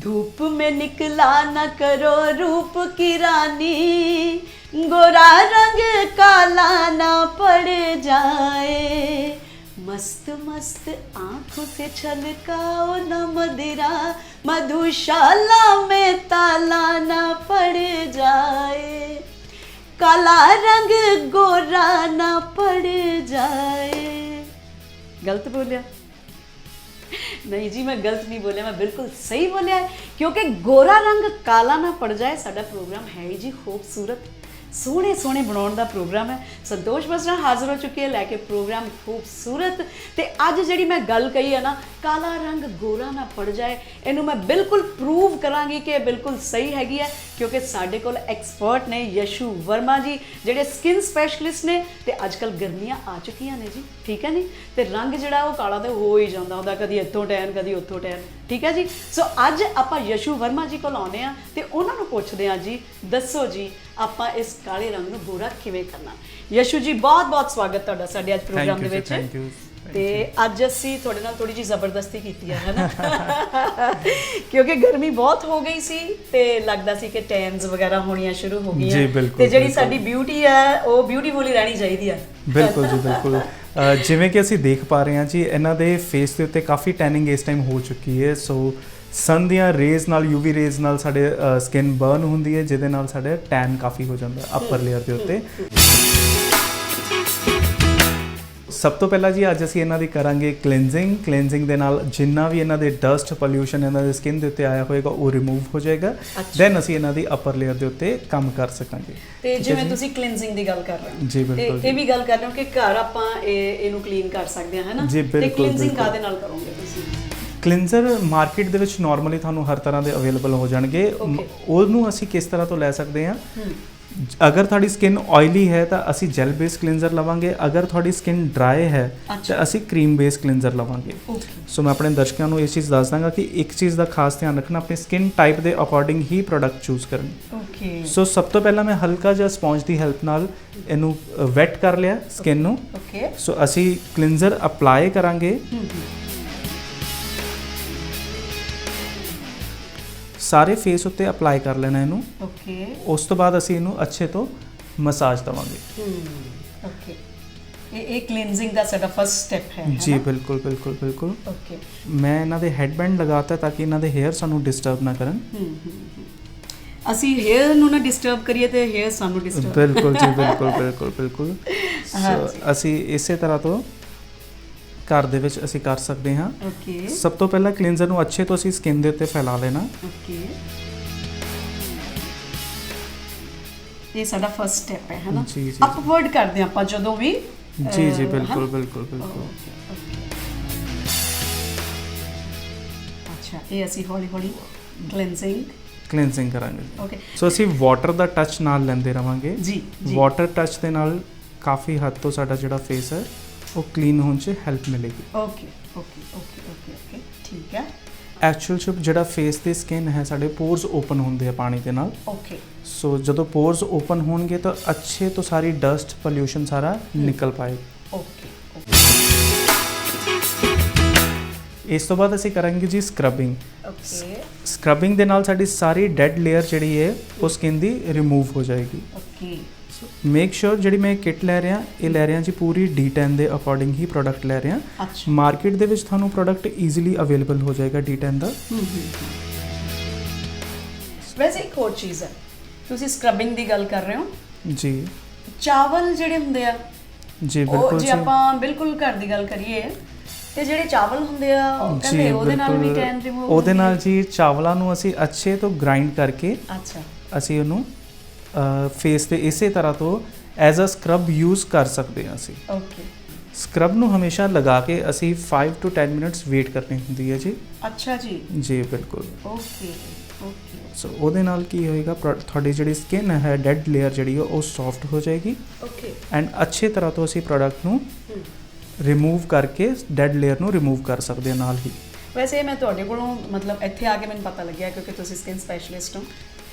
धूप में निकला न करो रूप की रानी। गोरा रंग काला ना पड़ जाए। मस्त मस्त आँखों से छलकाओ न मदिरा। मधुशाला में ताला ना पड़ जाए। काला रंग गोरा ना पड़ जाए। गलत बोलिया ਨਹੀਂ ਜੀ, ਮੈਂ ਗਲਤ ਨਹੀਂ ਬੋਲਿਆ, ਮੈਂ ਬਿਲਕੁਲ ਸਹੀ ਬੋਲਿਆ ਕਿਉਂਕਿ ਗੋਰਾ ਰੰਗ ਕਾਲਾ ਨਾ ਪੜ ਜਾਏ, ਸਾਡਾ ਪ੍ਰੋਗਰਾਮ ਹੈ ਹੀ ਜੀ ਖੂਬਸੂਰਤ। ਸੋਹਣੇ ਸੋਹਣੇ ਬਣਾਉਣ ਦਾ ਪ੍ਰੋਗਰਾਮ ਹੈ। ਸੰਤੋਸ਼ ਬਸਰਾ ਹਾਜ਼ਰ ਹੋ ਚੁੱਕੀ ਹੈ। ਲੈ ਕੇ ਪ੍ਰੋਗਰਾਮ ਖੂਬਸੂਰਤ। ਤੇ ਅੱਜ ਜਿਹੜੀ ਮੈਂ ਗੱਲ ਕਹੀ ਹੈ ਨਾ, ਕਾਲਾ ਰੰਗ ਗੋਰਾ ਨਾ ਪੜ ਜਾਏ, ਇਹਨੂੰ ਮੈਂ ਬਿਲਕੁਲ ਪ੍ਰੂਵ ਕਰਾਂਗੀ ਕਿ ਇਹ ਬਿਲਕੁਲ ਸਹੀ ਹੈਗੀ ਹੈ, ਕਿਉਂਕਿ ਸਾਡੇ ਕੋਲ ਐਕਸਪਰਟ ਨੇ ਯਸ਼ੂ ਵਰਮਾ ਜੀ, ਜਿਹੜੇ ਸਕਿਨ ਸਪੈਸ਼ਲਿਸਟ ਨੇ। ਤੇ ਅੱਜਕੱਲ ਗਰਮੀਆਂ ਆ ਚੁੱਕੀਆਂ ਨੇ ਜੀ। ਠੀਕ ਹੈ ਨਹੀਂ ਤੇ ਰੰਗ ਜਿਹੜਾ ਉਹ ਕਾਲਾ ਤੇ ਹੋ ਹੀ ਜਾਂਦਾ ਹੁੰਦਾ। ਕਦੀ ਇੱਥੋਂ ਟੈਨ ਕਦੀ ਉੱਥੋਂ ਟੈਨ ਠੀਕ ਹੈ ਜੀ? ਸੋ ਅੱਜ ਆਪਾਂ ਯਸ਼ੂ ਵਰਮਾ ਜੀ ਕੋਲ ਆਉਨੇ ਆ ਤੇ ਉਹਨਾਂ ਨੂੰ ਪੁੱਛਦੇ ਆ ਜੀ ਦੱਸੋ ਜੀ ਆਪਾਂ ਇਸ ਕਾਲੇ ਰੰਗ ਨੂੰ ਗੋਰਾ ਕਿਵੇਂ ਕਰਨਾ? ਯਸ਼ੂ ਜੀ ਬਹੁਤ ਬਹੁਤ ਸਵਾਗਤ ਤੁਹਾਡਾ ਸਾਡੇ ਅੱਜ ਪ੍ਰੋਗਰਾਮ ਦੇ. ਵਿੱਚ। ਤੇ ਅੱਜ ਅਸੀਂ ਤੁਹਾਡੇ ਨਾਲ ਥੋੜੀ ਜਿਹੀ ਜ਼ਬਰਦਸਤੀ ਕੀਤੀ ਹੈ ਹਨਾ? ਕਿਉਂਕਿ ਗਰਮੀ ਬਹੁਤ ਹੋ ਗਈ ਸੀ ਤੇ ਲੱਗਦਾ ਸੀ ਕਿ ਟੈਨਸ ਵਗੈਰਾ ਹੋਣੀਆਂ ਸ਼ੁਰੂ ਹੋ ਗਈਆਂ। ਜੀ, ਤੇ ਜਿਹੜੀ। ਸਾਡੀ ਬਿਊਟੀ ਹੈ ਉਹ ਬਿਊਟੀਫੁਲ ਰਹਿਣੀ ਚਾਹੀਦੀ ਹੈ। ਬਿਲਕੁਲ ਜੀ ਬਿਲਕੁਲ। ਜਿਵੇਂ ਕਿ ਅਸੀਂ ਦੇਖ ਪਾ ਰਹੇ ਹਾਂ ਜੀ, ਇਹਨਾਂ ਦੇ ਫੇਸ ਦੇ ਉੱਤੇ ਕਾਫੀ ਟੈਨਿੰਗ ਇਸ ਟਾਈਮ ਹੋ ਚੁੱਕੀ ਹੈ। ਸੋ ਸਨ ਦੀਆਂ ਰੇਜ਼ ਨਾਲ ਯੂਵੀ ਰੇਜ਼ ਨਾਲ ਸਾਡੇ ਸਕਿਨ ਬਰਨ ਹੁੰਦੀ ਹੈ, ਜਿਹਦੇ ਨਾਲ ਸਾਡੇ ਟੈਨ ਕਾਫੀ ਹੋ ਜਾਂਦਾ ਅਪਰ ਲੇਅਰ ਦੇ ਉੱਤੇ। ਸਭ ਤੋਂ ਪਹਿਲਾਂ ਜੀ ਅੱਜ ਅਸੀਂ ਇਹਨਾਂ ਦੀ ਕਰਾਂਗੇ ਕਲੀਨਜ਼ਿੰਗ ਕਲੀਨਜ਼ਿੰਗ ਦੇ ਨਾਲ ਜਿੰਨਾ ਵੀ ਇਹਨਾਂ ਦੇ ਡਸਟ ਪੋਲਿਊਸ਼ਨ ਇਹਨਾਂ ਦੇ ਸਕਿਨ ਦੇ ਉੱਤੇ ਆਇਆ ਹੋਏਗਾ ਉਹ ਰਿਮੂਵ ਹੋ ਜਾਏਗਾ। ਦੈਨ ਅਸੀਂ ਇਹਨਾਂ ਦੀ ਅਪਰ ਲੇਅਰ ਦੇ ਉੱਤੇ ਕੰਮ ਕਰ ਸਕਾਂਗੇ ਤੇ ਜਿਵੇਂ? ਤੁਸੀਂ ਕਲੀਨਜ਼ਿੰਗ ਦੀ ਗੱਲ ਕਰ ਰਹੇ ਹੋ ਜੀ, ਬਿਲਕੁਲ ਤੇ ਇਹ। ਵੀ ਗੱਲ ਕਰ ਰਹੇ ਹੋ ਕਿ ਘਰ ਆਪਾਂ ਇਹ ਇਹਨੂੰ ਕਲੀਨ ਕਰ ਸਕਦੇ ਹਾਂ ਹੈ ਨਾ ਜੀ, ਤੇ ਬਿਲਕੁਲ। ਕਾਦੇ ਨਾਲ ਕਰੋਗੇ ਤੁਸੀਂ ਕਲੀਨਜ਼ਰ ਮਾਰਕੀਟ ਦੇ ਵਿੱਚ ਨਾਰਮਲੀ ਤੁਹਾਨੂੰ ਹਰ ਤਰ੍ਹਾਂ ਦੇ ਅਵੇਲੇਬਲ ਹੋ ਜਾਣਗੇ. ਉਹਨੂੰ ਅਸੀਂ ਕਿਸ ਤਰ੍ਹਾਂ ਤੋਂ ਲੈ ਸਕਦੇ ਹਾਂ ਅਗਰ ਤੁਹਾਡੀ ਸਕਿਨ ਆਇਲੀ ਹੈ ਤਾਂ ਅਸੀਂ ਜੈਲ ਬੇਸ ਕਲੀਨਜ਼ਰ ਲਵਾਂਗੇ। ਅਗਰ ਤੁਹਾਡੀ ਸਕਿਨ ਡਰਾਈ ਹੈ। ਤਾਂ ਅਸੀਂ ਕਰੀਮ ਬੇਸ ਕਲੀਨਜ਼ਰ ਲਵਾਂਗੇ। ਸੋ ਮੈਂ ਆਪਣੇ ਦਰਸ਼ਕਾਂ ਨੂੰ ਇਹ ਚੀਜ਼ ਦੱਸ ਦਾਂਗਾ ਕਿ ਇੱਕ ਚੀਜ਼ ਦਾ ਖਾਸ ਧਿਆਨ ਰੱਖਣਾ ਆਪਣੀ ਸਕਿਨ ਟਾਈਪ ਦੇ ਅਕੋਰਡਿੰਗ ਹੀ ਪ੍ਰੋਡਕਟ ਚੂਜ਼ ਕਰਨ। ਓਕੇ ਸੋ ਸਭ ਤੋਂ ਪਹਿਲਾਂ ਮੈਂ ਹਲਕਾ ਜਿਹਾ ਸਪੌਂਜ ਦੀ ਹੈਲਪ ਨਾਲ ਇਹਨੂੰ ਵੈਟ ਕਰ ਲਿਆ ਸਕਿਨ ਨੂੰ। ਓਕੇ ਸੋ ਅਸੀਂ ਕਲੀਨਜ਼ਰ ਅਪਲਾਈ ਕਰਾਂਗੇ। ਸਾਰੇ ਫੇਸ ਉੱਤੇ ਅਪਲਾਈ ਕਰ ਲੈਣਾ ਇਹਨੂੰ। ਓਕੇ ਉਸ ਤੋਂ ਬਾਅਦ ਅਸੀਂ ਇਹਨੂੰ ਅੱਛੇ ਤੋਂ ਮਸਾਜ ਦਵਾਂਗੇ। ਹੂੰ ਓਕੇ ਇਹ ਇਹ ਕਲੀਨਜ਼ਿੰਗ ਦਾ ਸਾਡਾ ਫਰਸਟ ਸਟੈਪ ਹੈ ਜੀ ਬਿਲਕੁਲ ਬਿਲਕੁਲ ਬਿਲਕੁਲ। ਓਕੇ ਮੈਂ ਇਹਨਾਂ ਦੇ ਹੈਡਬੈਂਡ ਲਗਾਤਾ ਤਾਂ ਕਿ ਇਹਨਾਂ ਦੇ ਹੇਅਰ ਸਾਨੂੰ ਡਿਸਟਰਬ ਨਾ ਕਰਨ। ਹੂੰ ਹੂੰ ਹੂੰ। ਅਸੀਂ ਹੇਅਰ ਨੂੰ ਨਾ ਡਿਸਟਰਬ ਕਰੀਏ ਤੇ ਹੇਅਰ ਸਾਨੂੰ ਡਿਸਟਰਬ ਬਿਲਕੁਲ ਜੀ ਬਿਲਕੁਲ ਬਿਲਕੁਲ ਬਿਲਕੁਲ। ਸੋ। ਅਸੀਂ ਇਸੇ ਤਰ੍ਹਾਂ ਤੋਂ ਘਰ ਦੇ ਵਿੱਚ ਅਸੀਂ ਕਰ ਸਕਦੇ ਹਾਂ। ਓਕੇ ਸਭ ਤੋਂ ਪਹਿਲਾਂ ਕਲੀਨਜ਼ਰ ਨੂੰ ਅੱਛੇ ਤੋਂ ਅਸੀਂ ਸਕਿਨ ਦੇ ਉੱਤੇ ਫੈਲਾ ਲੈਣਾ। ਓਕੇ ਇਹ ਸਾਡਾ ਫਰਸਟ ਸਟੈਪ ਹੈ ਹਨਾ? ਜੀ। ਅਪਵਰਡ ਕਰਦੇ ਆਪਾਂ ਜਦੋਂ ਵੀ ਜੀ ਜੀ ਬਿਲਕੁਲ? ਬਿਲਕੁਲ ਬਿਲਕੁਲ. ਅੱਛਾ ਇਹ ਅਸੀਂ ਹੌਲੀ ਹੌਲੀ ਕਲੀਨਜ਼ਿੰਗ ਕਲੀਨਜ਼ਿੰਗ ਕਰਾਂਗੇ ਓਕੇ ਸੋ ਅਸੀਂ ਵਾਟਰ ਦਾ ਟੱਚ ਨਾਲ ਲੈਂਦੇ ਰਵਾਂਗੇ। ਜੀ ਜੀ। ਵਾਟਰ ਟੱਚ ਦੇ ਨਾਲ ਕਾਫੀ ਹੱਦ ਤੋਂ ਸਾਡਾ ਜਿਹੜਾ ਫੇਸ ਹੈ ਉਹ ਕਲੀਨ ਹੋਣ 'ਚ ਹੈਲਪ ਮਿਲੇਗੀ। Okay okay okay okay okay ਠੀਕ ਹੈ। ਐਕਚੁਅਲ 'ਚ ਜਿਹੜਾ ਫੇਸ ਤੇ ਸਕਿਨ ਹੈ ਸਾਡੇ ਪੋਰਸ ਓਪਨ ਹੁੰਦੇ ਆ ਪਾਣੀ ਦੇ ਨਾਲ। ਓਕੇ ਸੋ ਜਦੋਂ ਪੋਰਸ ਓਪਨ ਹੋਣਗੇ ਤਾਂ ਅੱਛੇ ਤੋਂ ਸਾਰੀ ਡਸਟ ਪੋਲਿਊਸ਼ਨ ਸਾਰਾ ਨਿਕਲ ਪਾਏਗਾ ਓਕੇ ਇਸ ਤੋਂ ਬਾਅਦ ਅਸੀਂ ਕਰਾਂਗੇ ਜੀ ਸਕਰਬਿੰਗ ਓਕੇ ਸਕਰਬਿੰਗ ਦੇ ਨਾਲ ਸਾਡੀ ਸਾਰੀ ਡੈਡ ਲੇਅਰ ਜਿਹੜੀ ਹੈ ਉਹ ਸਕਿਨ ਦੀ ਰਿਮੂਵ ਹੋ ਜਾਏਗੀ। ਓਕੇ ਮੇਕ ਸ਼ੋਰ ਜਿਹੜੀ ਮੈਂ ਕਿਟ ਲੈ ਰਿਹਾ ਇਹ ਲੈ ਰਿਹਾ ਜੀ ਪੂਰੀ D10 ਦੇ ਅਕੋਰਡਿੰਗ ਹੀ ਪ੍ਰੋਡਕਟ ਲੈ ਰਿਹਾ। ਅੱਛਾ। ਮਾਰਕੀਟ ਦੇ ਵਿੱਚ ਤੁਹਾਨੂੰ ਪ੍ਰੋਡਕਟ ਈਜ਼ੀਲੀ ਅਵੇਲੇਬਲ ਹੋ ਜਾਏਗਾ D10 ਦਾ। ਵੈਸੇ ਇੱਕ ਹੋਰ ਚੀਜ਼ ਹੈ ਤੁਸੀਂ ਸਕਰਬਿੰਗ ਦੀ ਗੱਲ ਕਰ ਰਹੇ ਹੋ? ਜੀ। ਚਾਵਲ ਜਿਹੜੇ ਹੁੰਦੇ ਆ ਜੀ ਬਿਲਕੁਲ ਜੇ ਆਪਾਂ ਬਿਲਕੁਲ ਘਰ ਦੀ ਗੱਲ ਕਰੀਏ ਤੇ ਜਿਹੜੇ ਚਾਵਲ ਹੁੰਦੇ ਆ ਕਹਿੰਦੇ ਉਹਦੇ ਨਾਲ ਵੀ ਟੈਨ ਰਿਮੂਵ ਉਹਦੇ ਨਾਲ ਜੀ ਚਾਵਲਾਂ ਨੂੰ ਅਸੀਂ ਅੱਛੇ ਤੋਂ ਗ੍ਰਾਈਂਡ ਕਰਕੇ ਅੱਛਾ। ਅਸੀਂ ਉਹਨੂੰ ਫੇਸ ਤੇ ਇਸੇ ਤਰ੍ਹਾਂ ਤੋਂ ਐਜ਼ ਅ ਸਕਰਬ ਯੂਜ਼ ਕਰ ਸਕਦੇ ਹਾਂ ਅਸੀਂ। ਓਕੇ ਸਕਰਬ ਨੂੰ ਹਮੇਸ਼ਾ ਲਗਾ ਕੇ ਅਸੀਂ 5 ਤੋਂ 10 ਮਿੰਟਸ ਵੇਟ ਕਰਨੀ ਹੁੰਦੀ ਹੈ ਜੀ। ਅੱਛਾ ਜੀ। ਜੀ ਬਿਲਕੁਲ। ਓਕੇ ਓਕੇ ਸੋ ਉਹਦੇ ਨਾਲ ਕੀ ਹੋਏਗਾ ਤੁਹਾਡੀ ਜਿਹੜੀ ਸਕਿਨ ਹੈ ਡੈਡ ਲੇਅਰ ਜਿਹੜੀ ਹੈ ਉਹ ਸੌਫਟ ਹੋ ਜਾਏਗੀ। ਓਕੇ ਐਂਡ ਅੱਛੇ ਤਰ੍ਹਾਂ ਤੋਂ ਅਸੀਂ ਪ੍ਰੋਡਕਟ ਨੂੰ ਰਿਮੂਵ ਕਰਕੇ ਡੈਡ ਲੇਅਰ ਨੂੰ ਰਿਮੂਵ ਕਰ ਸਕਦੇ ਹਾਂ ਨਾਲ ਹੀ। ਵੈਸੇ ਮੈਂ ਤੁਹਾਡੇ ਕੋਲੋਂ ਮਤਲਬ ਇੱਥੇ ਆ ਕੇ ਮੈਨੂੰ ਪਤਾ ਲੱਗਿਆ ਕਿਉਂਕਿ ਤੁਸੀਂ ਸਕਿਨ ਸਪੈਸ਼ਲਿਸਟ ਹੋ।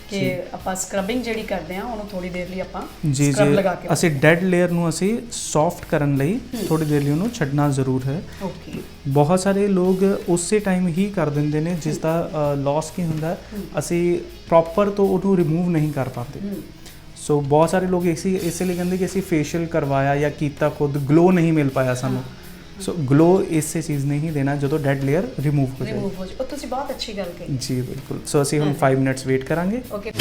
ਕਿ। ਆਪਾਂ ਸਕਰਬਿੰਗ ਜਿਹੜੀ ਕਰਦੇ ਆ ਉਹਨੂੰ ਥੋੜੀ ਦੇਰ ਲਈ ਆਪਾਂ ਜੀ ਜੀ। ਲਗਾ ਕੇ ਅਸੀਂ ਡੈਡ ਲੇਅਰ ਨੂੰ ਅਸੀਂ ਸੌਫਟ ਕਰਨ ਲਈ ਥੋੜੀ ਦੇਰ ਲਈ ਉਹਨੂੰ ਛੱਡਣਾ ਜ਼ਰੂਰ ਹੈ। ਓਕੇ ਬਹੁਤ ਸਾਰੇ ਲੋਕ ਉਸੇ ਟਾਈਮ ਹੀ ਕਰ ਦਿੰਦੇ ਨੇ ਜਿਸ ਦਾ ਲਾਸ ਕੀ ਹੁੰਦਾ ਅਸੀਂ ਪ੍ਰੋਪਰ ਤੋਂ ਉਹਨੂੰ ਰਿਮੂਵ ਨਹੀਂ ਕਰ ਪਾਉਂਦੇ। ਸੋ ਬਹੁਤ ਸਾਰੇ ਲੋਕ ਇਸੇ ਇਸੇ ਲਈ ਕਹਿੰਦੇ ਕਿ ਅਸੀਂ ਫੇਸ਼ੀਅਲ ਕਰਵਾਇਆ ਜਾਂ ਕੀਤਾ ਖੁਦ ਗਲੋ ਨਹੀਂ ਮਿਲ ਪਾਇਆ ਸਾਨੂੰ। ਸੋ ਗਲੋ ਇਸੇ ਚੀਜ਼ ਨਹੀਂ ਦੇਣਾ ਜਦੋਂ ਡੈਡ ਲੇਅਰ ਰਿਮੂਵ ਹੋ ਜਾਏ ਰਿਮੂਵ ਹੋ ਜਾਏ। ਉਹ ਤੁਸੀਂ ਬਹੁਤ ਅੱਛੀ ਗੱਲ ਕਹੀ। ਜੀ ਬਿਲਕੁਲ। ਸੋ ਅਸੀਂ ਹੁਣ 5 ਮਿੰਟਸ ਵੇਟ ਕਰਾਂਗੇ। ਓਕੇ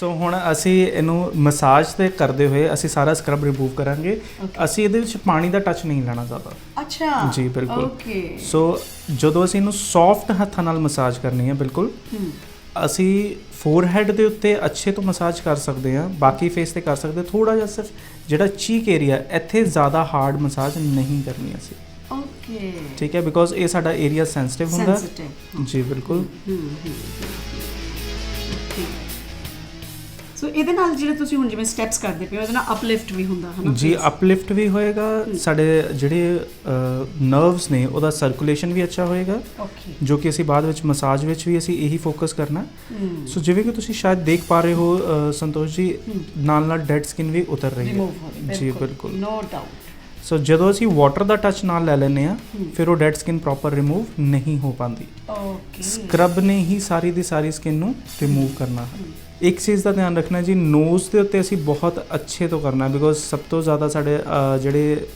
ਸੋ ਹੁਣ ਅਸੀਂ ਇਹਨੂੰ ਮਸਾਜ ਤੇ ਕਰਦੇ ਹੋਏ ਅਸੀਂ ਸਾਰਾ ਸਕਰਬ ਰਿਮੂਵ ਕਰਾਂਗੇ. ਅਸੀਂ ਇਹਦੇ ਵਿੱਚ ਪਾਣੀ ਦਾ ਟੱਚ ਨਹੀਂ ਲੈਣਾ ਜ਼ਿਆਦਾ। ਅੱਛਾ। ਜੀ, ਬਿਲਕੁਲ। ਓਕੇ ਸੋ ਜਦੋਂ ਅਸੀਂ ਇਹਨੂੰ ਸੌਫਟ ਹੱਥਾਂ ਨਾਲ ਮਸਾਜ ਕਰਨੀ ਹੈ ਬਿਲਕੁਲ। ਅਸੀਂ ਫੋਰਹੈਡ ਦੇ ਉੱਤੇ ਅੱਛੇ ਤੋਂ ਮਸਾਜ ਕਰ ਸਕਦੇ ਹਾਂ ਬਾਕੀ ਫੇਸ ਤੇ ਕਰ ਸਕਦੇ ਥੋੜਾ ਜਿਹਾ ਸਿਰਫ ਜਿਹੜਾ ਚੀਕ ਏਰੀਆ ਇੱਥੇ ਜ਼ਿਆਦਾ ਹਾਰਡ ਮਸਾਜ ਨਹੀਂ ਕਰਨੀ ਅਸੀਂ ਓਕੇ ਠੀਕ ਹੈ ਬਿਕੋਜ਼ ਇਹ ਸਾਡਾ ਏਰੀਆ ਸੈਂਸਿਟਿਵ ਹੁੰਦਾ। ਸੈਂਸਿਟਿਵ ਜੀ ਬਿਲਕੁਲ। ਸੋ ਇਹਦੇ ਨਾਲ ਜਿਹੜੇ ਤੁਸੀਂ ਹੁਣ ਜਿਵੇਂ ਸਟੈਪਸ ਕਰਦੇ ਪਏ ਹੋ ਇਹਦੇ ਨਾਲ ਅਪਲਿਫਟ ਵੀ ਹੁੰਦਾ ਹੈ ਨਾ ਜੀ ਅਪਲਿਫਟ ਵੀ ਹੋਏਗਾ ਸਾਡੇ ਜਿਹੜੇ ਨਰਵਸ ਨੇ ਉਹਦਾ ਸਰਕੂਲੇਸ਼ਨ ਵੀ ਅੱਛਾ ਹੋਏਗਾ। ਓਕੇ ਜੋ ਕਿ ਅਸੀਂ ਬਾਅਦ ਵਿੱਚ ਮਸਾਜ ਵਿੱਚ ਵੀ ਅਸੀਂ ਇਹੀ ਫੋਕਸ ਕਰਨਾ। ਸੋ ਜਿਵੇਂ ਕਿ ਤੁਸੀਂ ਸ਼ਾਇਦ ਦੇਖ ਪਾ ਰਹੇ ਹੋ ਸੰਤੋਸ਼ ਜੀ ਨਾਲ ਨਾਲ ਡੈਡ ਸਕਿਨ ਵੀ ਉਤਰ ਰਹੀ ਹੈ। ਜੀ ਬਿਲਕੁਲ। ਨੋ ਡਾਊਟ ਸੋ ਜਦੋਂ ਅਸੀਂ ਵਾਟਰ ਦਾ ਟੱਚ ਨਾਲ ਲੈ ਲੈਂਦੇ ਆ। ਫਿਰ ਉਹ ਡੈਡ ਸਕਿਨ ਪ੍ਰੋਪਰ ਰਿਮੂਵ ਨਹੀਂ ਹੋ ਪਾਉਂਦੀ। ਓਕੇ ਸਕਰਬ ਨੇ ਹੀ ਸਾਰੀ ਦੀ ਸਾਰੀ ਸਕਿਨ ਨੂੰ ਰਿਮੂਵ ਕਰਨਾ ਹੈ। ਇੱਕ ਚੀਜ਼ ਦਾ ਧਿਆਨ ਰੱਖਣਾ ਜੀ ਨੋਜ਼ ਦੇ ਉੱਤੇ ਅਸੀਂ ਬਹੁਤ ਅੱਛੇ ਤੋਂ ਕਰਨਾ ਬਿਕੋਜ਼ ਸਭ ਤੋਂ ਜ਼ਿਆਦਾ ਸਾਡੇ ਜਿਹੜੇ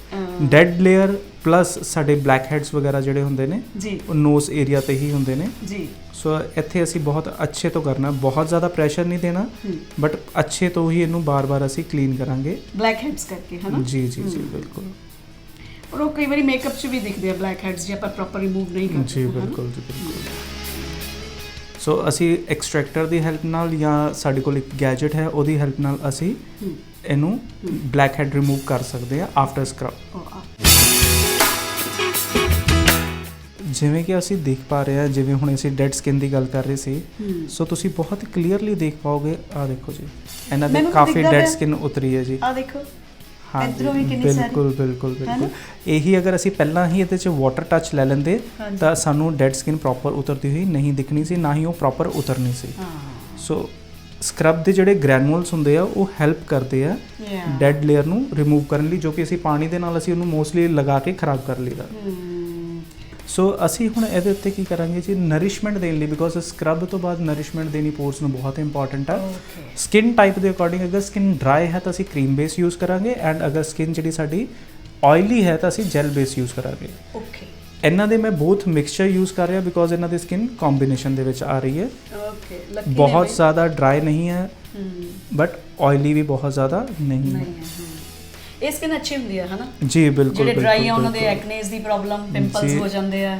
ਡੈਡ ਲੇਅਰ ਪਲੱਸ ਸਾਡੇ ਬਲੈਕ ਹੈਡਸ ਵਗੈਰਾ ਜਿਹੜੇ ਹੁੰਦੇ ਨੇ ਜੀ। ਉਹ ਨੋਜ਼ ਏਰੀਆ ਤੇ ਹੀ ਹੁੰਦੇ ਨੇ। ਜੀ। ਸੋ ਇੱਥੇ ਅਸੀਂ ਬਹੁਤ ਅੱਛੇ ਤੋਂ ਕਰਨਾ ਬਹੁਤ ਜ਼ਿਆਦਾ ਪ੍ਰੈਸ਼ਰ ਨਹੀਂ ਦੇਣਾ ਬਟ ਅੱਛੇ ਤੋਂ ਹੀ ਇਹਨੂੰ ਬਾਰ-ਬਾਰ ਅਸੀਂ ਕਲੀਨ ਕਰਾਂਗੇ। ਬਲੈਕ ਹੈਡਸ ਕਰਕੇ ਹੈ ਨਾ ਜੀ ਜੀ ਜੀ। ਬਿਲਕੁਲ। ਔਰ ਉਹ ਕਈ ਵਾਰੀ ਮੇਕਅਪ 'ਚ ਵੀ ਦਿਖਦੇ ਆ ਬਲੈਕ ਹੈਡਸ ਜੇ ਆਪਾਂ ਪ੍ਰੋਪਰ ਰਿਮੂਵ ਨਹੀਂ ਕਰਦੇ ਜੀ? ਬਿਲਕੁਲ ਜੀ ਬਿਲਕੁਲ। ਸੋ ਅਸੀਂ ਐਕਸਟ੍ਰੈਕਟਰ ਦੀ ਹੈਲਪ ਨਾਲ ਜਾਂ ਸਾਡੇ ਕੋਲ ਇੱਕ ਗੈਜਟ ਹੈ ਉਹਦੀ ਹੈਲਪ ਨਾਲ ਅਸੀਂ ਇਹਨੂੰ ਬਲੈਕ ਹੈਡ ਰਿਮੂਵ ਕਰ ਸਕਦੇ ਹਾਂ ਆਫਟਰ ਸਕਰਬ ਆ। ਜਿਵੇਂ ਕਿ ਅਸੀਂ ਦੇਖ ਪਾ ਰਹੇ ਹਾਂ ਜਿਵੇਂ ਹੁਣ ਅਸੀਂ ਡੈਡ ਸਕਿਨ ਦੀ ਗੱਲ ਕਰ ਰਹੇ ਸੀ। ਸੋ ਤੁਸੀਂ ਬਹੁਤ ਕਲੀਅਰਲੀ ਦੇਖ ਪਾਓਗੇ। ਆ ਦੇਖੋ ਜੀ। ਇਹਨਾਂ ਦੇ ਕਾਫੀ ਡੈਡ। ਸਕਿਨ ਉਤਰੀ ਹੈ ਜੀ। ਆ ਦੇਖੋ। ਇੱਧਰੋਂ ਵੀ ਕਿੰਨੀ ਸਾਰੀ। ਬਿਲਕੁਲ ਬਿਲਕੁਲ? ਬਿਲਕੁਲ ਇਹੀ ਅਗਰ ਅਸੀਂ ਪਹਿਲਾਂ ਹੀ ਇਹਦੇ 'ਚ ਵਾਟਰ ਟੱਚ ਲੈ ਲੈਂਦੇ। ਤਾਂ ਸਾਨੂੰ ਡੈਡ ਸਕਿਨ ਪ੍ਰੋਪਰ ਉਤਰਦੀ ਹੋਈ ਨਹੀਂ ਦਿਖਣੀ ਸੀ ਨਾ ਹੀ ਉਹ ਪ੍ਰੋਪਰ ਉਤਰਨੀ ਸੀ ਹਾਂ ਸੋ ਸਕਰਬ ਦੇ ਜਿਹੜੇ ਗ੍ਰੈਨੂਲਸ ਹੁੰਦੇ ਆ ਉਹ ਹੈਲਪ ਕਰਦੇ ਆ. ਡੈਡ ਲੇਅਰ ਨੂੰ ਰਿਮੂਵ ਕਰਨ ਲਈ ਜੋ ਕਿ ਅਸੀਂ ਪਾਣੀ ਦੇ ਨਾਲ ਅਸੀਂ ਉਹਨੂੰ ਮੋਸਟਲੀ ਲਗਾ ਕੇ ਖਰਾਬ ਕਰ ਲਈਦਾ ਸੋ ਅਸੀਂ ਹੁਣ ਇਹਦੇ ਉੱਤੇ ਕੀ ਕਰਾਂਗੇ ਜੀ ਨਰਿਸ਼ਮੈਂਟ ਦੇਣ ਲਈ ਬਿਕੋਜ਼ ਸਕਰਬ ਤੋਂ ਬਾਅਦ ਨਰਿਸ਼ਮੈਂਟ ਦੇਣੀ ਪੋਰਸ ਨੂੰ ਬਹੁਤ ਇੰਪੋਰਟੈਂਟ ਆ. ਸਕਿਨ ਟਾਈਪ ਦੇ ਅਕੋਰਡਿੰਗ ਅਗਰ ਸਕਿਨ ਡਰਾਈ ਹੈ ਤਾਂ ਅਸੀਂ ਕਰੀਮ ਬੇਸ ਯੂਜ਼ ਕਰਾਂਗੇ ਐਂਡ ਅਗਰ ਸਕਿਨ ਜਿਹੜੀ ਸਾਡੀ ਆਇਲੀ ਹੈ ਤਾਂ ਅਸੀਂ ਜੈਲ ਬੇਸ ਯੂਜ਼ ਕਰਾਂਗੇ Okay. ਇਹਨਾਂ ਦੇ ਮੈਂ ਬੋਥ ਮਿਕਸਚਰ ਯੂਜ਼ ਕਰ ਰਿਹਾ ਬਿਕੋਜ਼ ਇਹਨਾਂ ਦੀ ਸਕਿਨ ਕੰਬੀਨੇਸ਼ਨ ਦੇ ਵਿੱਚ ਆ ਰਹੀ ਹੈ ਨੇ ਬਹੁਤ। ਜ਼ਿਆਦਾ ਡਰਾਈ ਨਹੀਂ ਹੈ ਬਟ ਆਇਲੀ ਵੀ ਬਹੁਤ ਜ਼ਿਆਦਾ ਨਹੀਂ ਹੈ। ਇਹ ਸਕਿਨ ਅੱਛੀ ਹੁੰਦੀ ਹੈ ਹਨਾ? ਜੀ ਬਿਲਕੁਲ ਜਿਹੜੇ ਡਰਾਈ ਆ ਉਹਨਾਂ ਦੇ ਐਕਨੇਸ ਦੀ ਪ੍ਰੋਬਲਮ ਪਿੰਪਲਸ। ਹੋ ਜਾਂਦੇ ਆ।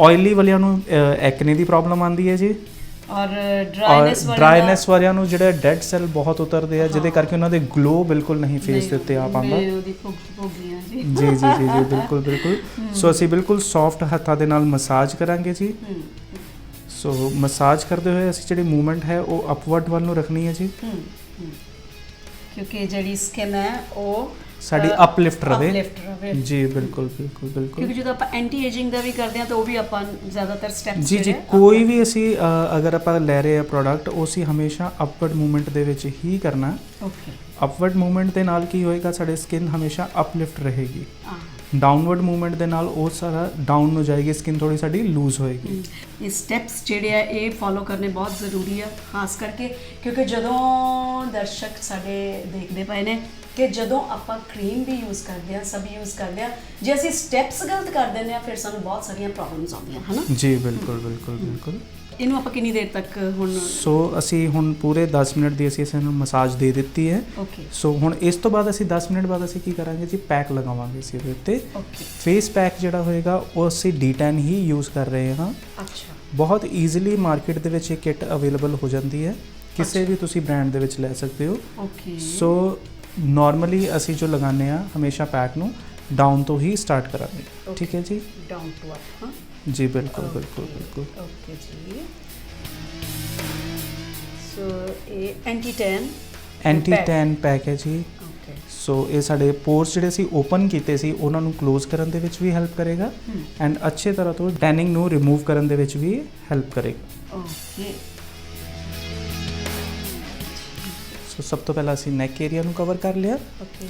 ਆਇਲੀ ਵਾਲਿਆਂ ਨੂੰ ਐਕਨੇ ਦੀ ਪ੍ਰੋਬਲਮ ਆਉਂਦੀ ਹੈ ਜੀ। ਔਰ ਡਰਾਈਨੈਸ ਵਾਲੇ ਡਰਾਈਨੈਸ ਵਾਲਿਆਂ ਨੂੰ ਜਿਹੜੇ ਡੈਡ ਸੈੱਲ ਬਹੁਤ ਉਤਰਦੇ ਆ ਜਿਹਦੇ। ਕਰਕੇ ਉਹਨਾਂ ਦੇ ਗਲੋ ਬਿਲਕੁਲ ਨਹੀਂ ਫੇਸ ਦੇ ਉੱਤੇ ਆ ਪਾਉਂਦਾ। ਜੀ। ਜੀ ਜੀ ਜੀ ਜੀ ਬਿਲਕੁਲ ਬਿਲਕੁਲ। ਸੋ ਅਸੀਂ ਬਿਲਕੁਲ ਸੌਫਟ ਹੱਥਾਂ ਦੇ ਨਾਲ ਮਸਾਜ ਕਰਾਂਗੇ ਜੀ। ਸੋ ਮਸਾਜ ਕਰਦੇ ਹੋਏ ਅਸੀਂ ਜਿਹੜੀ ਮੂਵਮੈਂਟ ਹੈ ਉਹ ਅਪਵਰਡ ਵੱਲ ਨੂੰ ਰੱਖਣੀ ਹੈ ਜੀ। ਕਿਉਂਕਿ ਜਿਹੜੀ ਸਕਿਨ ਹੈ ਉਹ ਸਾਡੀ ਅ, uplift ਰਵੇ। uplift ਰਵੇ। ਜੀ ਬਿਲਕੁਲ ਬਿਲਕੁਲ ਬਿਲਕੁਲ। ਕਿਉਂਕਿ ਜਦੋਂ ਆਪਾਂ ਐਂਟੀ ਏਜਿੰਗ ਦਾ ਵੀ ਕਰਦੇ ਹਾਂ ਤਾਂ ਉਹ ਵੀ ਆਪਾਂ ਜ਼ਿਆਦਾਤਰ ਸਟੈਪਸ ਜੀ ਜੀ ਕੋਈ ਵੀ ਅਸੀਂ ਅਗਰ ਆਪਾਂ ਲੈ ਰਹੇ ਆ ਪ੍ਰੋਡਕਟ ਉਹ ਅਸੀਂ ਹਮੇਸ਼ਾ ਅਪਵਰਡ ਮੂਵਮੈਂਟ ਦੇ ਵਿੱਚ ਹੀ ਕਰਨਾ। ਓਕੇ ਅਪਵਰਡ ਮੂਵਮੈਂਟ ਦੇ ਨਾਲ ਕੀ ਹੋਏਗਾ ਸਾਡੇ ਸਕਿਨ ਹਮੇਸ਼ਾ ਅਪਲਿਫਟ ਰਹੇਗੀ। ਹਾਂ। ਡਾਊਨਵਰਡ ਮੂਵਮੈਂਟ ਦੇ ਨਾਲ ਉਹ ਸਾਰਾ ਡਾਊਨ ਹੋ ਜਾਏਗੀ ਸਕਿਨ ਥੋੜੀ ਸਾਡੀ ਲੂਜ਼ ਹੋਏਗੀ। ਇਹ ਸਟੈਪਸ ਜਿਹੜੇ ਆ ਇਹ ਫੋਲੋ ਕਰਨੇ ਬਹੁਤ ਜ਼ਰੂਰੀ ਆ ਖਾਸ ਕਰਕੇ ਕਿਉਂਕਿ ਜਦੋਂ ਦਰਸ਼ਕ ਸਾਡੇ ਦੇਖਦੇ ਪਏ ਨੇ ਕਿ ਜਦੋਂ ਆਪਾਂ ਕਰੀਮ ਵੀ ਯੂਜ਼ ਕਰਦੇ ਆ ਸਭ ਯੂਜ਼ ਕਰਦੇ ਆ ਜੇ ਅਸੀਂ ਸਟੈਪਸ ਗਲਤ ਕਰ ਦਿੰਦੇ ਆ ਫਿਰ ਸਾਨੂੰ ਬਹੁਤ ਸਾਰੀਆਂ ਪ੍ਰੋਬਲਮਸ ਆਉਂਦੀਆਂ ਹਨਾ? ਜੀ ਬਿਲਕੁਲ ਬਿਲਕੁਲ ਬਿਲਕੁਲ। ਇਹਨੂੰ ਆਪਾਂ ਕਿੰਨੀ ਦੇਰ ਤੱਕ ਹੁਣ ਸੋ ਅਸੀਂ ਹੁਣ ਪੂਰੇ 10 ਮਿੰਟ ਦੀ ਅਸੀਂ ਇਸ ਨੂੰ ਮਸਾਜ ਦੇ ਦਿੱਤੀ ਹੈ। ਓਕੇ ਸੋ ਹੁਣ ਇਸ ਤੋਂ ਬਾਅਦ ਅਸੀਂ 10 ਮਿੰਟ ਬਾਅਦ ਅਸੀਂ ਕੀ ਕਰਾਂਗੇ? ਜੀ ਪੈਕ ਲਗਾਵਾਂਗੇ ਇਸ ਦੇ ਉੱਤੇ। ਓਕੇ ਫੇਸ ਪੈਕ ਜਿਹੜਾ ਹੋਏਗਾ ਉਹ ਅਸੀਂ D10 ਹੀ ਯੂਜ਼ ਕਰ ਰਹੇ ਹਾਂ। ਅੱਛਾ। ਬਹੁਤ ਈਜ਼ੀਲੀ ਮਾਰਕੀਟ ਦੇ ਵਿੱਚ ਇਹ ਕਿੱਟ ਅਵੇਲੇਬਲ ਹੋ ਜਾਂਦੀ ਹੈ। ਕਿਸੇ ਵੀ ਤੁਸੀਂ ਬ੍ਰਾਂਡ ਦੇ ਵਿੱਚ ਲੈ ਸਕਦੇ ਹੋ। ਓਕੇ ਸੋ ਨਾਰਮਲੀ ਅਸੀਂ ਜੋ ਲਗਾਉਂਦੇ ਆ ਹਮੇਸ਼ਾ ਪੈਕ ਨੂੰ ਡਾਊਨ ਤੋਂ ਹੀ ਸਟਾਰਟ ਕਰਾਂਗੇ। ਠੀਕ ਹੈ ਜੀ? ਡਾਊਨ ਟੂ ਅਪ ਹਾਂ। ਜੀ ਬਿਲਕੁਲ ਬਿਲਕੁਲ ਬਿਲਕੁਲ। ਓਕੇ ਜੀ। ਸੋ ਇਹ anti tan anti tan pack ਹੈ ਜੀ। ਸੋ ਇਹ ਸਾਡੇ ਪੋਰਸ ਜਿਹੜੇ ਸੀ ਓਪਨ ਕੀਤੇ ਸੀ ਉਹਨਾਂ ਨੂੰ ক্লোਜ਼ ਕਰਨ ਦੇ ਵਿੱਚ ਵੀ ਹੈਲਪ ਕਰੇਗਾ। ਐਂਡ ਅੱਛੇ ਤਰ੍ਹਾਂ ਤੋਂ ਟੈਨਿੰਗ ਨੂੰ ਰਿਮੂਵ ਕਰਨ ਦੇ ਵਿੱਚ ਵੀ ਹੈਲਪ ਕਰੇਗਾ। ਓਕੇ ਸੋ ਸਭ ਤੋਂ ਪਹਿਲਾਂ ਅਸੀਂ ਨੈਕ ਏਰੀਆ ਨੂੰ ਕਵਰ ਕਰ ਲਿਆ। ਓਕੇ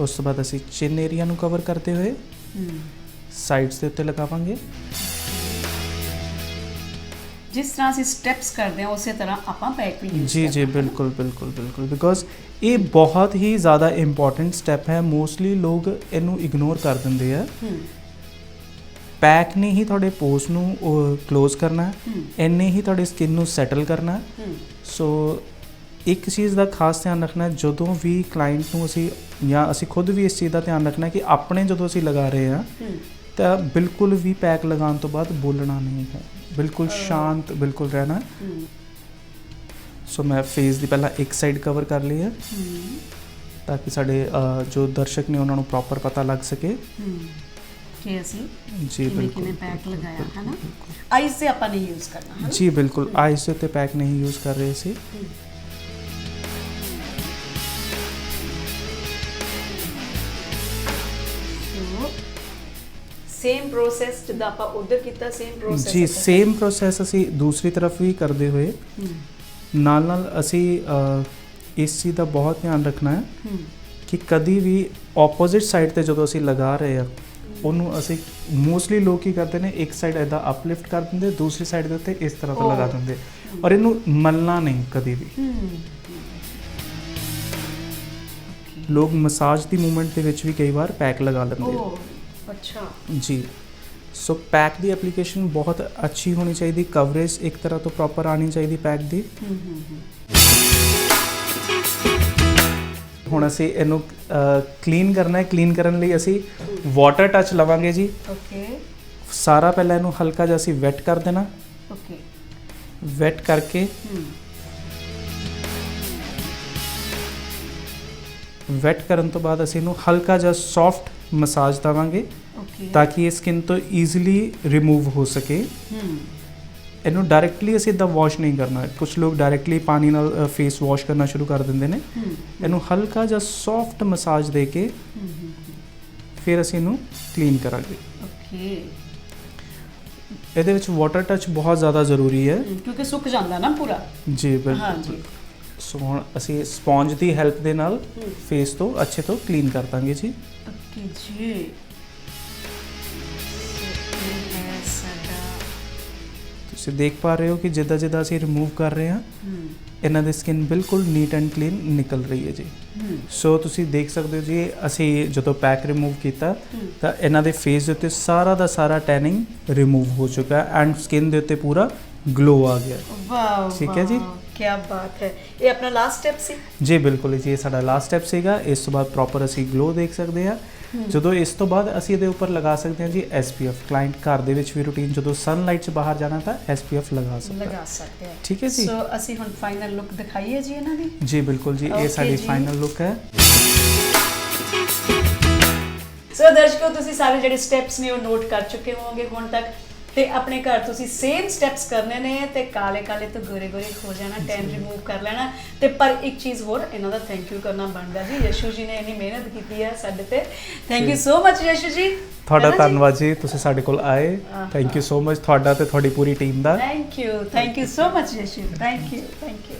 ਉਸ ਤੋਂ ਬਾਅਦ ਅਸੀਂ ਚਿਨ ਏਰੀਆ ਨੂੰ ਕਵਰ ਕਰਦੇ ਹੋਏ ਹਮ ਸਾਈਡਸ ਦੇ ਉੱਤੇ ਲਗਾਵਾਂਗੇ। ਜਿਸ ਤਰ੍ਹਾਂ ਅਸੀਂ ਸਟੈਪਸ ਕਰਦੇ ਹਾਂ ਉਸੇ ਤਰ੍ਹਾਂ ਆਪਾਂ ਬੈਕ ਵੀ use ਜੀ ਜੀ। ਬਿਲਕੁਲ ਬਿਲਕੁਲ ਬਿਲਕੁਲ ਬਿਕੋਜ਼ ਇਹ ਬਹੁਤ ਹੀ ਜ਼ਿਆਦਾ ਇੰਪੋਰਟੈਂਟ ਸਟੈਪ ਹੈ। ਮੋਸਟਲੀ ਲੋਕ ਇਹਨੂੰ ਇਗਨੋਰ ਕਰ ਦਿੰਦੇ ਆ। ਪੈਕ ਨੇ ਹੀ ਤੁਹਾਡੇ ਪੋਸ ਨੂੰ ক্লোਜ਼ ਕਰਨਾ ਇੰਨੇ ਹੀ। ਤੁਹਾਡੀ ਸਕਿਨ ਨੂੰ ਸੈਟਲ ਕਰਨਾ ਸੋ ਇੱਕ ਚੀਜ਼ ਦਾ ਖਾਸ ਧਿਆਨ ਰੱਖਣਾ ਜਦੋਂ ਵੀ ਕਲਾਇੰਟ ਨੂੰ ਅਸੀਂ ਜਾਂ ਅਸੀਂ ਖੁਦ ਵੀ ਇਸ ਚੀਜ਼ ਦਾ ਧਿਆਨ ਰੱਖਣਾ ਕਿ ਆਪਣੇ ਜਦੋਂ ਅਸੀਂ ਲਗਾ ਰਹੇ ਹਮ ਤਾਂ ਬਿਲਕੁਲ ਵੀ ਪੈਕ ਲਗਾਉਣ ਤੋਂ ਬਾਅਦ ਬੋਲਣਾ ਨਹੀਂ ਹੈ। ਬਿਲਕੁਲ ਸ਼ਾਂਤ ਬਿਲਕੁਲ ਰਹਿਣਾ। ਸੋ ਮੈਂ ਫੇਸ ਦੀ ਪਹਿਲਾਂ ਇੱਕ ਸਾਈਡ ਕਵਰ ਕਰ ਲਈ ਹੈ। ਤਾਂ ਕਿ ਸਾਡੇ ਜੋ ਦਰਸ਼ਕ ਨੇ ਉਹਨਾਂ ਨੂੰ ਪ੍ਰੋਪਰ ਪਤਾ ਲੱਗ ਸਕੇ। ਕਿ ਅਸੀਂ ਜੀ ਬਿਲਕੁਲ। ਕਿਵੇਂ ਪੈਕ ਲਗਾਇਆ ਹੈ ਨਾ ਆਈਜ਼ ਤੇ ਆਪਾਂ ਨਹੀਂ ਯੂਜ਼ ਕਰਨਾ ਹੈ? ਜੀ ਬਿਲਕੁਲ। ਆਈਸ ਉੱਤੇ ਪੈਕ ਨਹੀਂ ਯੂਜ਼ ਕਰ ਰਹੇ ਸੀ ਸੇਮ ਪ੍ਰੋਸੈਸ ਜਿੱਦਾਂ ਆਪਾਂ ਉਧਰ ਕੀਤਾ ਸੇਮ ਪ੍ਰੋਸੈਸ ਜੀ ਸੇਮ ਪ੍ਰੋਸੈਸ ਅਸੀਂ ਦੂਸਰੀ ਤਰਫ ਵੀ ਕਰਦੇ ਹੋਏ। ਨਾਲ ਨਾਲ ਅਸੀਂ ਇਸ ਚੀਜ਼ ਦਾ ਬਹੁਤ ਧਿਆਨ ਰੱਖਣਾ ਹੈ ਕਿ ਕਦੀ ਵੀ ਆਪੋਜ਼ਿਟ ਸਾਈਡ ਤੇ ਜਦੋਂ ਅਸੀਂ ਲਗਾ ਰਹੇ ਆ ਉਹਨੂੰ ਅਸੀਂ ਮੋਸਟਲੀ ਲੋਕ ਕੀ ਕਰਦੇ ਨੇ ਇੱਕ ਸਾਈਡ ਐਦਾ ਅਪਲਿਫਟ ਕਰ ਦਿੰਦੇ ਦੂਸਰੀ ਸਾਈਡ ਦੇ ਉੱਤੇ ਇਸ ਤਰ੍ਹਾਂ ਤੋਂ. ਲਗਾ ਦਿੰਦੇ। ਔਰ ਇਹਨੂੰ ਮਲਣਾ ਨਹੀਂ ਕਦੀ ਵੀ। ਲੋਕ ਮਸਾਜ ਦੀ ਮੂਵਮੈਂਟ ਦੇ ਵਿੱਚ ਵੀ ਕਈ ਵਾਰ ਪੈਕ ਲਗਾ ਲੈਂਦੇ ਆ। ਅੱਛਾ। ਜੀ। ਸੋ ਪੈਕ ਦੀ ਐਪਲੀਕੇਸ਼ਨ ਬਹੁਤ ਅੱਛੀ ਹੋਣੀ ਚਾਹੀਦੀ ਕਵਰੇਜ ਇੱਕ ਤਰ੍ਹਾਂ ਤੋਂ ਪ੍ਰੋਪਰ ਆਣੀ ਚਾਹੀਦੀ ਪੈਕ ਦੀ। ਹੁਣ ਅਸੀਂ ਇਹਨੂੰ ਕਲੀਨ ਕਰਨਾ ਹੈ। ਕਲੀਨ ਕਰਨ ਲਈ ਅਸੀਂ ਵਾਟਰ ਟੱਚ ਲਵਾਂਗੇ ਜੀ। ਓਕੇ ਸਾਰਾ ਪਹਿਲਾਂ ਇਹਨੂੰ ਹਲਕਾ ਜਿਹਾ ਅਸੀਂ ਵੈਟ ਕਰ ਦੇਣਾ। ਓਕੇ ਵੈਟ ਕਰਕੇ ਵੈਟ ਕਰਨ ਤੋਂ ਬਾਅਦ ਅਸੀਂ ਇਹਨੂੰ ਹਲਕਾ ਜਿਹਾ ਸੌਫਟ ਮਸਾਜ ਦਵਾਂਗੇ ਓਕੇ ਤਾਂ ਕਿ ਇਹ ਸਕਿਨ ਤੋਂ ਈਜ਼ੀਲੀ ਰਿਮੂਵ ਹੋ ਸਕੇ। ਹਮ ਇਹਨੂੰ ਡਾਇਰੈਕਟਲੀ ਅਸੀਂ ਇਦਾਂ ਵਾਸ਼ ਨਹੀਂ ਕਰਨਾ। ਕੁਝ ਲੋਕ ਡਾਇਰੈਕਟਲੀ ਪਾਣੀ ਨਾਲ ਫੇਸ ਵਾਸ਼ ਕਰਨਾ ਸ਼ੁਰੂ ਕਰ ਦਿੰਦੇ ਨੇ। ਹਮ ਇਹਨੂੰ ਹਲਕਾ ਜਿਹਾ ਸੌਫਟ ਮਸਾਜ ਦੇ ਕੇ ਫਿਰ ਅਸੀਂ ਇਹਨੂੰ ਕਲੀਨ ਕਰਾਂਗੇ। ਓਕੇ ਇਹਦੇ ਵਿੱਚ ਵਾਟਰ ਟੱਚ ਬਹੁਤ ਜ਼ਿਆਦਾ ਜ਼ਰੂਰੀ ਹੈ। ਕਿਉਂਕਿ ਸੁੱਕ ਜਾਂਦਾ ਨਾ ਪੂਰਾ। ਜੀ ਬਿਲਕੁਲ। ਸੋ ਹੁਣ ਅਸੀਂ ਸਪੌਂਜ ਦੀ ਹੈਲਪ ਦੇ ਨਾਲ। ਫੇਸ ਤੋਂ ਅੱਛੇ ਤੋਂ ਕਲੀਨ ਕਰ ਦਾਂਗੇ ਜੀ। ਓਕੇ ਜੀ। ਤੁਸੀਂ ਦੇਖ ਪਾ ਰਹੇ ਹੋ ਕਿ ਜਿੱਦਾਂ ਜਿੱਦਾਂ ਅਸੀਂ ਰਿਮੂਵ ਕਰ ਰਹੇ ਹਾਂ ਇਹਨਾਂ ਦੀ ਸਕਿਨ ਬਿਲਕੁਲ ਨੀਟ ਐਂਡ ਕਲੀਨ ਨਿਕਲ ਰਹੀ ਹੈ ਜੀ। ਸੋ ਤੁਸੀਂ ਦੇਖ ਸਕਦੇ ਹੋ ਜੀ ਅਸੀਂ ਜਦੋਂ ਪੈਕ ਰਿਮੂਵ ਕੀਤਾ ਤਾਂ ਇਹਨਾਂ ਦੇ ਫੇਸ ਦੇ ਉੱਤੇ ਸਾਰਾ ਦਾ ਸਾਰਾ ਟੈਨਿੰਗ ਰਿਮੂਵ ਹੋ ਚੁੱਕਾ ਐਂਡ ਸਕਿਨ ਦੇ ਉੱਤੇ ਪੂਰਾ ਗਲੋ ਆ ਗਿਆ ਵਾਓ ਠੀਕ ਹੈ ਜੀ। ਕੀ ਬਾਤ ਹੈ। ਇਹ ਆਪਣਾ ਲਾਸਟ ਸਟੈਪ ਸੀ? ਜੀ ਬਿਲਕੁਲ ਜੀ ਇਹ ਸਾਡਾ ਲਾਸਟ ਸਟੈਪ ਸੀਗਾ। ਇਸ ਤੋਂ ਬਾਅਦ ਪ੍ਰੋਪਰ ਅਸੀਂ ਗਲੋ ਦੇਖ ਸਕਦੇ ਹਾਂ। ਜਦੋਂ ਇਸ ਤੋਂ ਬਾਅਦ ਅਸੀਂ ਇਹਦੇ ਉੱਪਰ ਲਗਾ ਸਕਦੇ ਹਾਂ ਜੀ SPF ਕਲਾਇੰਟ ਘਰ ਦੇ ਵਿੱਚ ਵੀ ਰੂਟੀਨ ਜਦੋਂ ਸਨਲਾਈਟ 'ਚ ਬਾਹਰ ਜਾਣਾ ਤਾਂ SPF ਲਗਾ ਸਕਦਾ। ਲਗਾ ਸਕਦੇ ਹਾਂ। ਠੀਕ ਹੈ ਜੀ? ਸੋ ਅਸੀਂ ਹੁਣ ਫਾਈਨਲ ਲੁੱਕ ਦਿਖਾਈਏ ਜੀ ਇਹਨਾਂ ਦੀ? ਜੀ ਬਿਲਕੁਲ ਜੀ ਇਹ ਸਾਡੀ। ਫਾਈਨਲ ਲੁੱਕ ਹੈ। ਸੋ ਦਰਸ਼ਕੋ ਤੁਸੀਂ ਸਾਰੇ ਜਿਹੜੇ ਸਟੈਪਸ ਨੇ ਉਹ ਨੋਟ ਕਰ ਚੁੱਕੇ ਹੋਵੋਗੇ। ਹੁਣ ਤੱਕ ਤੇ ਆਪਣੇ ਘਰ ਤੁਸੀਂ ਸੇਮ ਸਟੈਪਸ ਕਰਨੇ ਨੇ ਤੇ ਕਾਲੇ ਕਾਲੇ ਤੋਂ ਗੋਰੇ ਗੋਰੇ ਹੋ ਜਾਣਾ ਟੈਨ ਰਿਮੂਵ ਕਰ ਲੈਣਾ। ਤੇ ਪਰ ਇੱਕ ਚੀਜ਼ ਹੋਰ ਇਹਨਾਂ ਦਾ ਥੈਂਕ ਯੂ ਕਰਨਾ ਬਣਦਾ ਜੀ। ਯਸ਼ੂ ਜੀ ਨੇ ਇੰਨੀ ਮਿਹਨਤ ਕੀਤੀ ਹੈ ਸਾਡੇ ਤੇ। Thank you so much Yashu ji. ਤੁਹਾਡਾ ਧੰਨਵਾਦ ਜੀ ਤੁਸੀਂ ਸਾਡੇ ਕੋਲ ਆਏ। ਥੈਂਕ ਯੂ ਸੋ ਮਚ ਤੁਹਾਡਾ ਤੇ ਤੁਹਾਡੀ ਪੂਰੀ team the. Thank you thank you so much Yashu thank you thank you